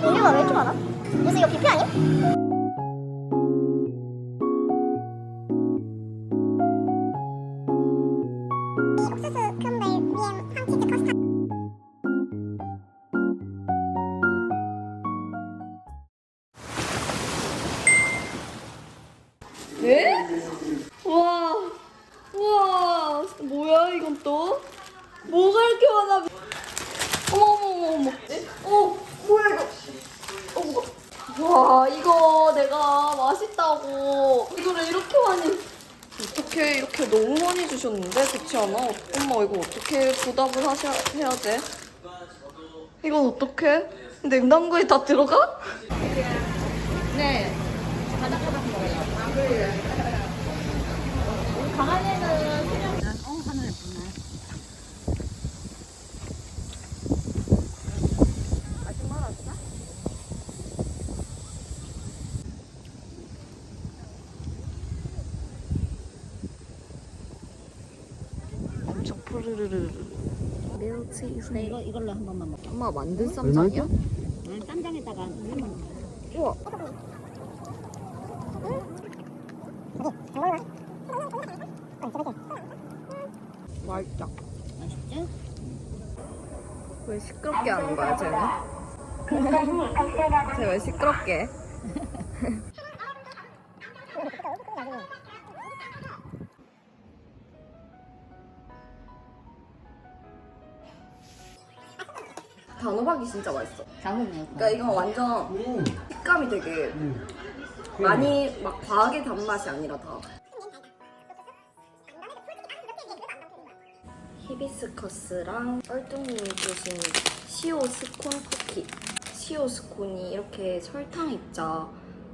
종류가 왜 이렇게 많아? 무슨 이거 뷔페? 옥 내가 맛있다고 이거를 이렇게 많이 어떻게 이렇게 너무 많이 주셨는데 그렇지 않아? 엄마 이거 어떻게 보답을 하셔야 해야 돼? 이건 어떻게? 냉장고에 다 들어가? 네. 강한에는 수령. 어 하늘 예쁘네. 엄청 푸르르르. 밀치즈. 네 이거 이걸로 한 번만 먹자. 엄마 만든 쌈장이야? 응, 쌈장에다가 한 번 우와. 맛있다. 맛있지? 왜 시끄럽게 하는 거야, 쟤는? 쟤왜 시끄럽게 해? 단호박이 진짜 맛있어. 장은 그러니까 이건 완전 식감이 되게 많이 막 과하게 단 맛이 아니라 다. 히비스커스랑 뻘뚱님이 주신 시오 스콘 쿠키. 시오 스콘이 이렇게 설탕 입자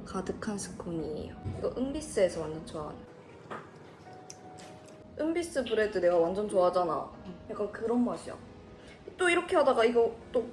가득한 스콘이에요. 이거 은비스에서 완전 좋아하는. 은비스 브레드 내가 완전 좋아하잖아. 약간 그런 맛이야. 또 이렇게 하다가 이거 또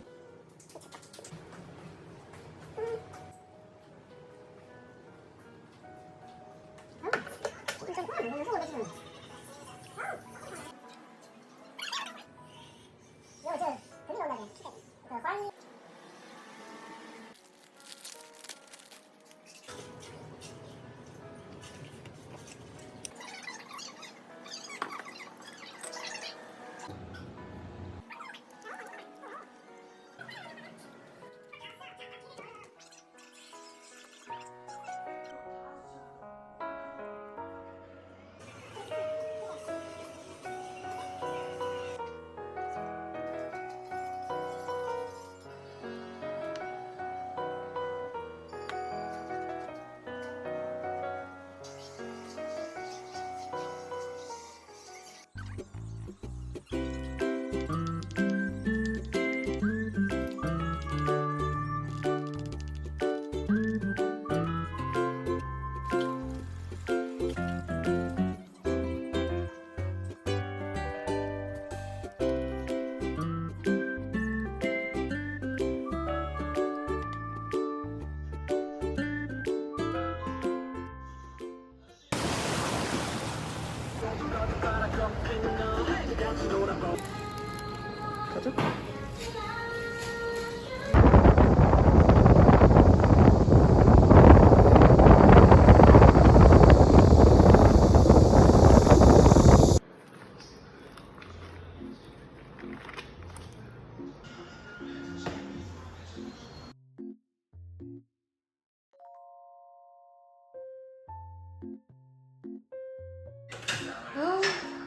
아,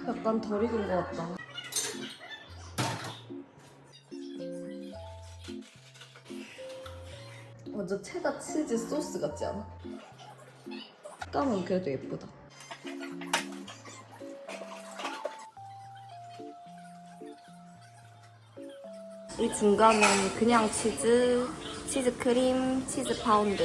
약간 덜 익은 것 같다. 완전 체다 치즈 소스 같지 않아? 식감은 그래도 예쁘다. 이 중간은 그냥 치즈, 치즈 크림, 치즈 파운드.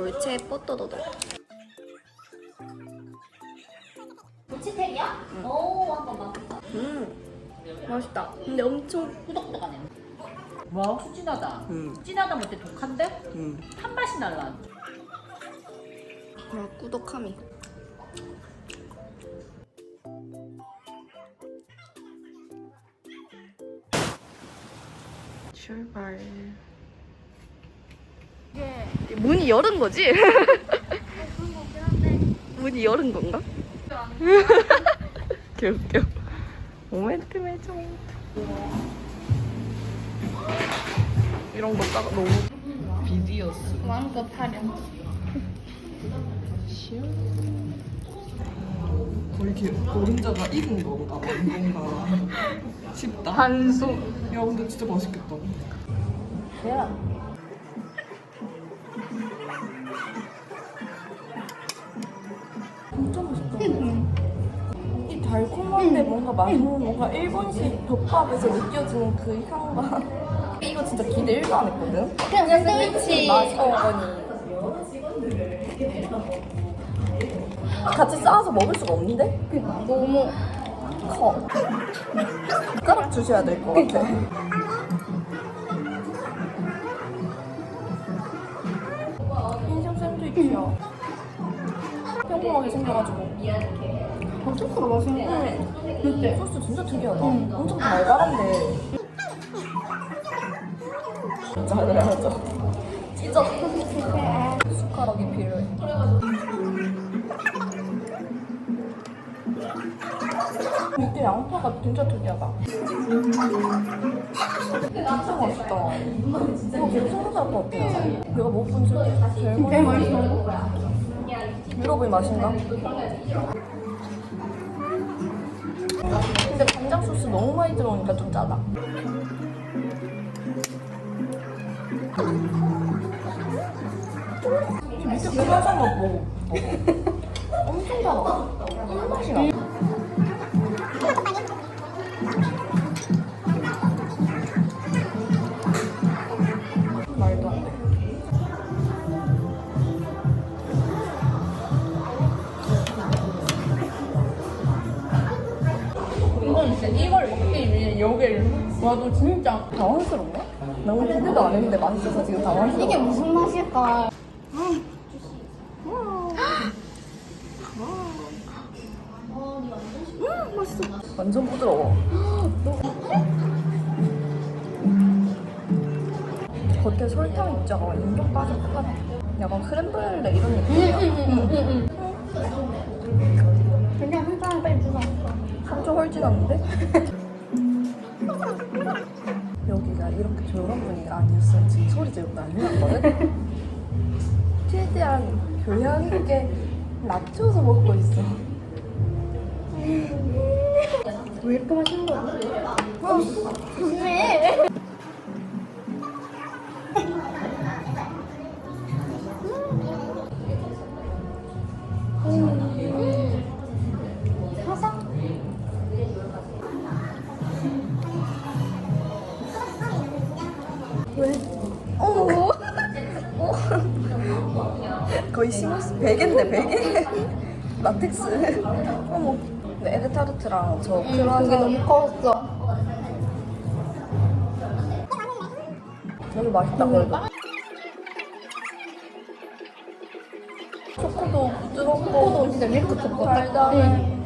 돌체 뽀또도도. 도 치텔이야? 오, 한번 맛보자. 음, 맛있다. 근데 엄청 꾸덕꾸덕하네. 와, 진하다. 음. 진하다 못해 독한데? 음. 한 맛이 날라. 와 꾸덕함이. 출발. 문이 열은 거지? 문이 열은 건가? 개웃겨. 모멘트 매종. 이런 거 따가 너무 비디오스. 마음껏. 거의 이렇게 노른자가 익은 건가 만 건가 싶다. 반숙. 야 근데 진짜 맛있겠다. 이 맛있는 뭔가 일본식 덮밥에서 느껴지는 그 향과. 이거 진짜 기대 1도 안 했거든? 그냥 샌드위치. 맛있는 거니. 같이 싸서 먹을 수가 없는데? 너무 커. 숟가락 주셔야 될 것 같아. 인생 샌드위치야. 평범하게 생겨가지고 어, 소스가 맛있는 거 응. 근데 소스 진짜 특이하다. 엄청 달달한데. 잘해야죠. 찢어. 숟가락이 필요해. 이게 양파가 진짜 특이하다. 진짜 맛있다. 이거 계속 생각할 것 같아. 내가 먹어본 중 제일 맛있어. 유럽의 맛인가? 근데 간장 소스 너무 많이 들어오니까 좀 짜다. 밑에 불가사만 먹어. 엄청 달아. 꿀맛이 나. 여기를 와도 진짜 당황스럽네? 너무 기대도 안 했는데 맛있어서 지금 당황스러워. 이게 무슨 맛일까? 완전 부드러워. 겉에 설탕 입자가 완전 빠삭빠삭. 약간 크렘브렐레 이런 느낌이야. 그냥 한잔 빨리 주라. 삼초 헐진한데? 이렇게 조용한 분위기가 아니었으면 지금 소리 지르고 난리 났거든? 최대한 교양 있게 낮춰서 먹고 있어. 왜 이렇게 맛있는 거야? 어머. 베개인데 베개? 라텍스. 어머. 근데 에그타르트랑 저 그게 너무 커졌어. 여기 맛있다 그래도. 초코도 부드럽고 초코도 진짜 밀크 초코. 달달해.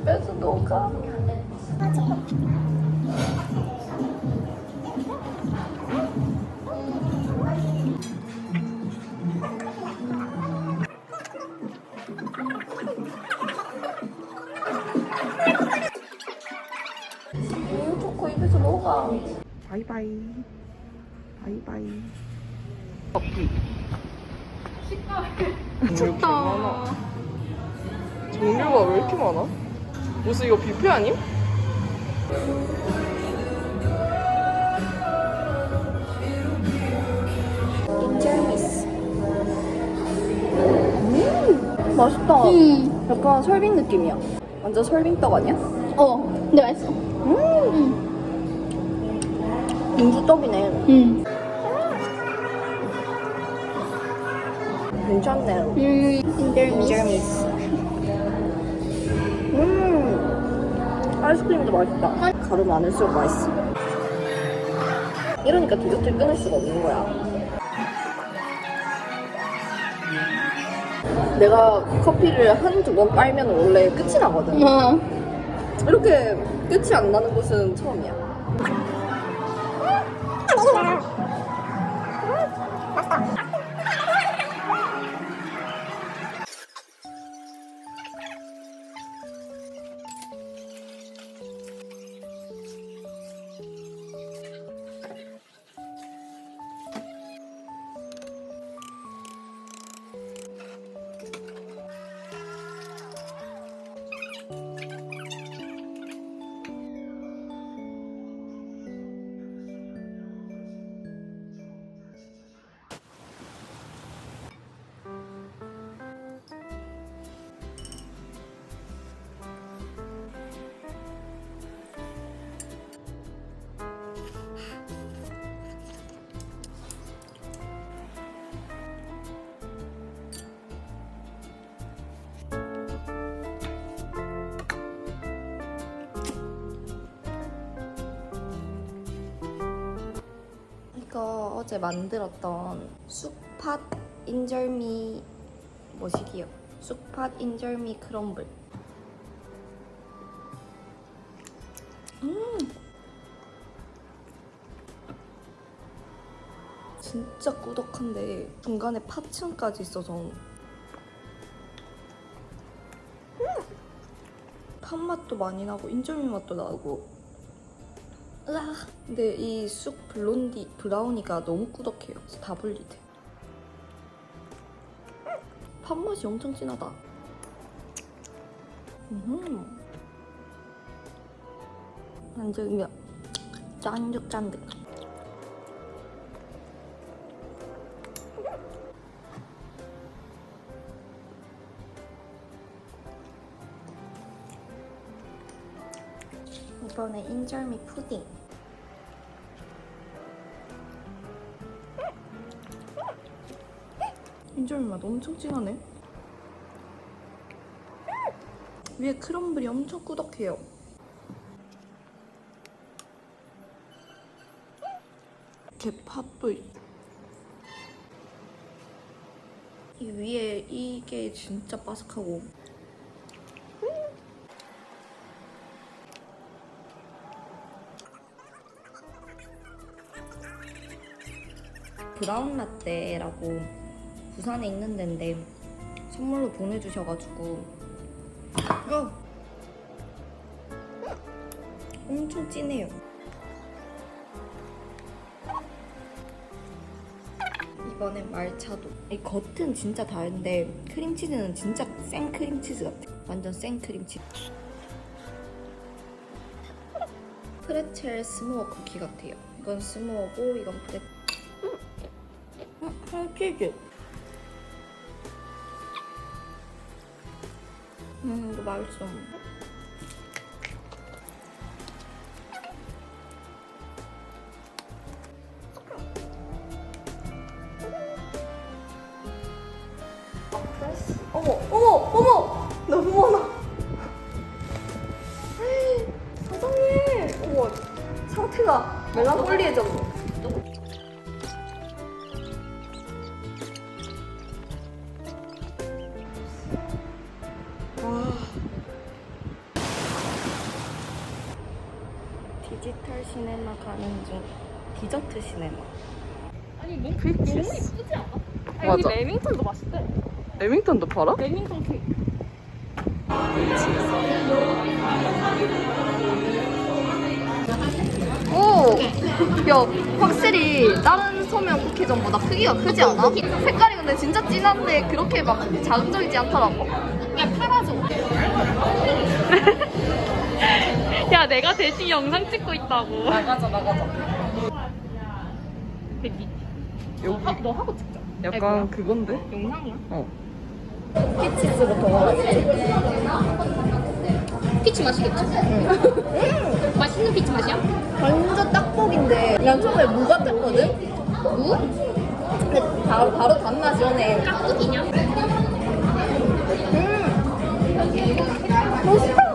입에서 녹아. 우유 바이바이. 바이바이. 미쳤다. 종류가 왜 이렇게 많아? 무슨 이거 뷔페 아님? 맛있다. 음. 약간 설빙 느낌이야. 완전 설빙떡 아니야? 어, 근데 맛있어. 민주떡이네. 음. 괜찮네. 음, 인절미. 음, 아이스크림도 맛있다. 가루 많을수록 맛있어. 이러니까 디저트를 끊을 수가 없는 거야. 내가 커피를 한두 번 빨면 원래 끝이 나거든. 어. 이렇게 끝이 안 나는 곳은 처음이야. 어제 만들었던 쑥팥 인절미 뭐시기요? 쑥팥 인절미 크럼블. 음. 진짜 꾸덕한데 중간에 파층까지 있어서 음. 팥 맛도 많이 나고 인절미 맛도 나고 으아. 근데 이 쑥 블론디 브라우니가 너무 꾸덕해요. 그래서 다 분리돼. 팥 맛이 엄청 진하다. 음. 완전 짠득짠득. 이번에 인절미 푸딩. 인절미 맛 엄청 진하네. 위에 크럼블이 엄청 꾸덕해요. 개팥도 있- 이 위에 이게 진짜 바삭하고 브라운 라떼라고 부산에 있는 데인데 선물로 보내주셔가지고 이거 엄청 진해요. 이번엔 말차도. 이 겉은 진짜 다른데 크림치즈는 진짜 생 크림치즈 같아. 완전 생 크림치즈. 프레첼 스모어 쿠키 같아요. 이건 스모어고 이건 프레. 음, 크림치즈. 음, 이거 맛있어. 어머, 어머, 어머! 너무 많아. 사장님! 어머, 상태가 멜랑콜리해졌네. 디저트 시네마. 아니 너무 너무 예쁘지 않아? 아니, 맞아. 여기 레밍턴도 맛있대. 레밍턴도 팔아? 레밍턴 케이크. 오! 야, 확실히 다른 소면 쿠키전보다 크기가 크지 않아? 색깔이 근데 진짜 진한데 그렇게 막 자극적이지 않더라고. 야 팔아줘. 야 내가 대신 영상 찍고 있다고. 나가자 나가자 백기. 여기 아, 너 하고 찍자. 약간 그건데? 영상이야? 어 피치스부터. 피치 맛이겠지? 맛있는 피치 맛이야? 완전 딱복인데 난 처음에 무 같았거든? 무? 바로 바로 단맛이 오네. 깍두기냐? 어,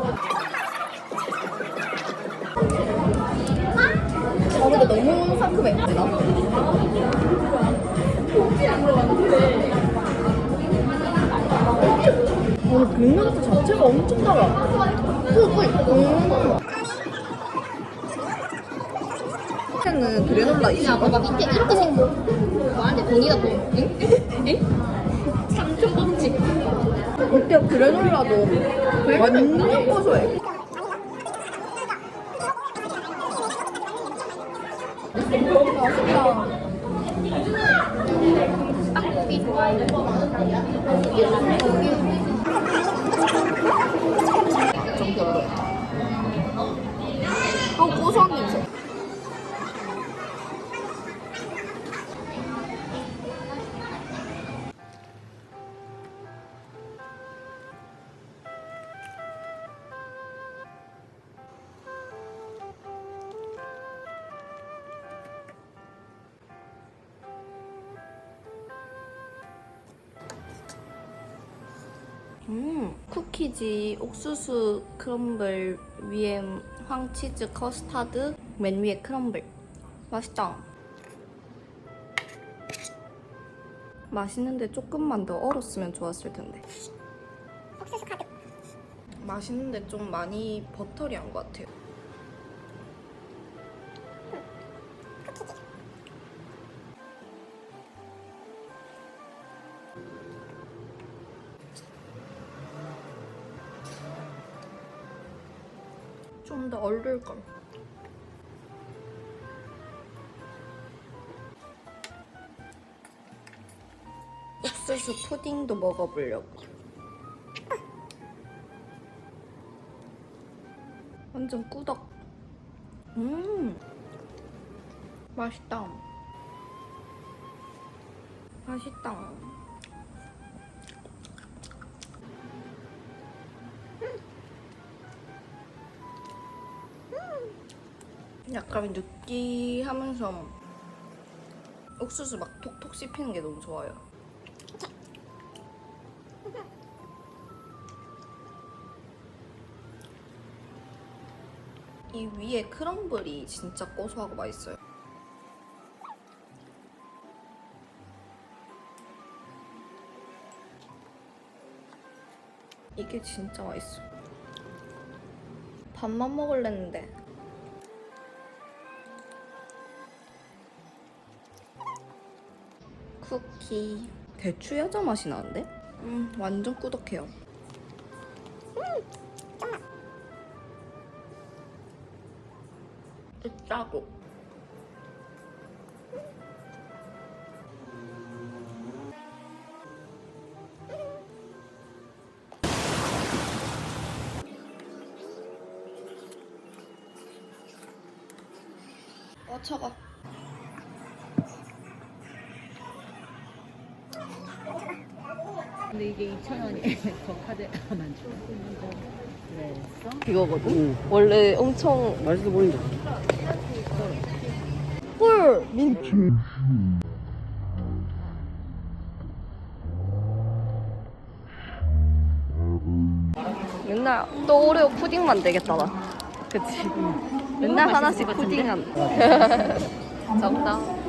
나? 어, 빅마트 자체가 엄청 달아. 꿀꿀. 음. 는 그래놀라 있어. 야, 봐봐, 밑에 이렇게 생겨. 뭐하는데 돈이다, 돈. 응? 응? 3천 원치. 어때 그래놀라도 완전 고소해. 맛있다. 깍두기 좋아해. 정도로. 어, 고소 음, 쿠키지 옥수수 크럼블 위에 황치즈 커스타드 맨 위에 크럼블. 맛있다 맛있는데 조금만 더 얼었으면 좋았을 텐데. 옥수수 가득 맛있는데 좀 많이 버터리한 것 같아요 좀 더 얼릴걸. 옥수수 푸딩도 먹어보려고. 완전 꾸덕. 음 맛있다. 맛있다 약간 느끼하면서 옥수수 막 톡톡 씹히는 게 너무 좋아요. 이 위에 크럼블이 진짜 고소하고 맛있어요. 이게 진짜 맛있어. 밥만 먹을랬는데 쿠키 대추 여자 맛이 나는데? 음 완전 꾸덕해요. 음 짜고. 어 차가 근데 이게 2,000원이 저 카드 만 줘. 그랬어? 이거거든? 원래 엄청 맛있어 보인다. 헐 민트 맨날 또 오레오 푸딩 만들겠다 나. 그치? 맨날 하나씩 푸딩 한. 적다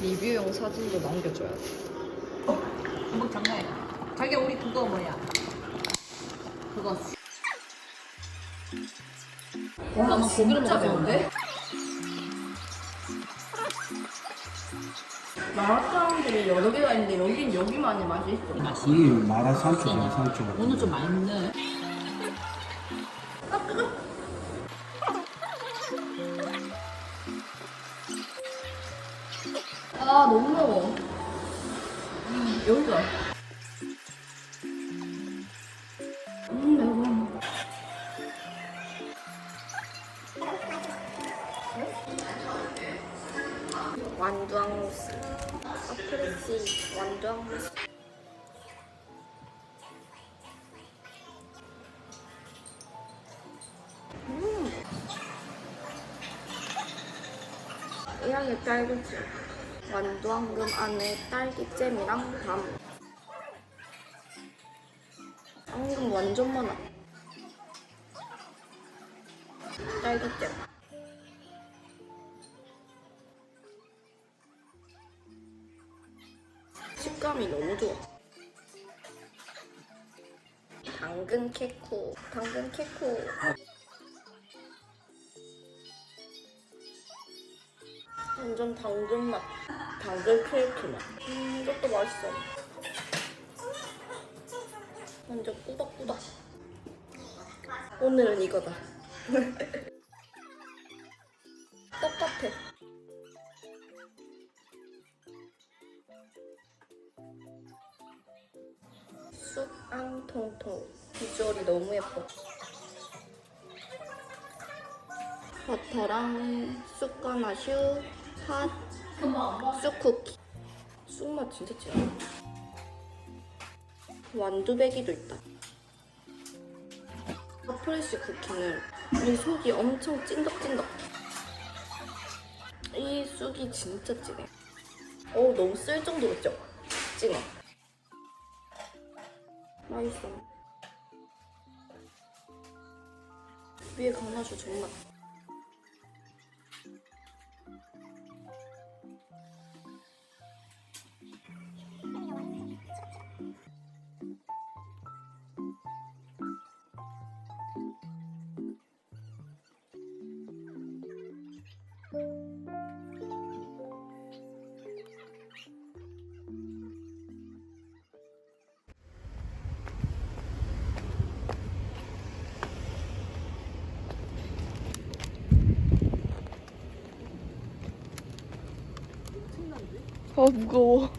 리뷰용 사진도 남겨줘야 돼뭐 장난해. 자기야 우리 그거 뭐야? 그거 와 진짜 좋은데? 마라탕들이 여러 개가 있는데 여긴 여기만이 맛이 있어 이 마라 산초네 산초. 오늘 좀 많이 먹네. 아 너무 매워. 음, 여기가. 음 매워. 완두항무스 아프리시 완두항무스 음. 이양이 짧은지 완두황금 안에 딸기잼이랑 밤. 황금 완전 많아. 딸기잼. 식감이 너무 좋아. 당근 케코. 당근 케코. 완전 당근 맛. 당근 케이크 맛. 음, 이것도 맛있어. 완전 꾸덕꾸덕. 오늘은 이거다. 똑같아. 쑥앙통통. 비주얼이 너무 예뻐. 버터랑 쑥가나슈, 팥, 쑥쿠키. 쑥맛 진짜 진해. 완두배기도 있다. 프레쉬 쿠키는 이 속이 엄청 찐덕찐덕해. 이 쑥이 진짜 진해. 어우 너무 쓸 정도로 쪄. 찐해. 맛있어. 위에 가나슈 정말. 아 무거워.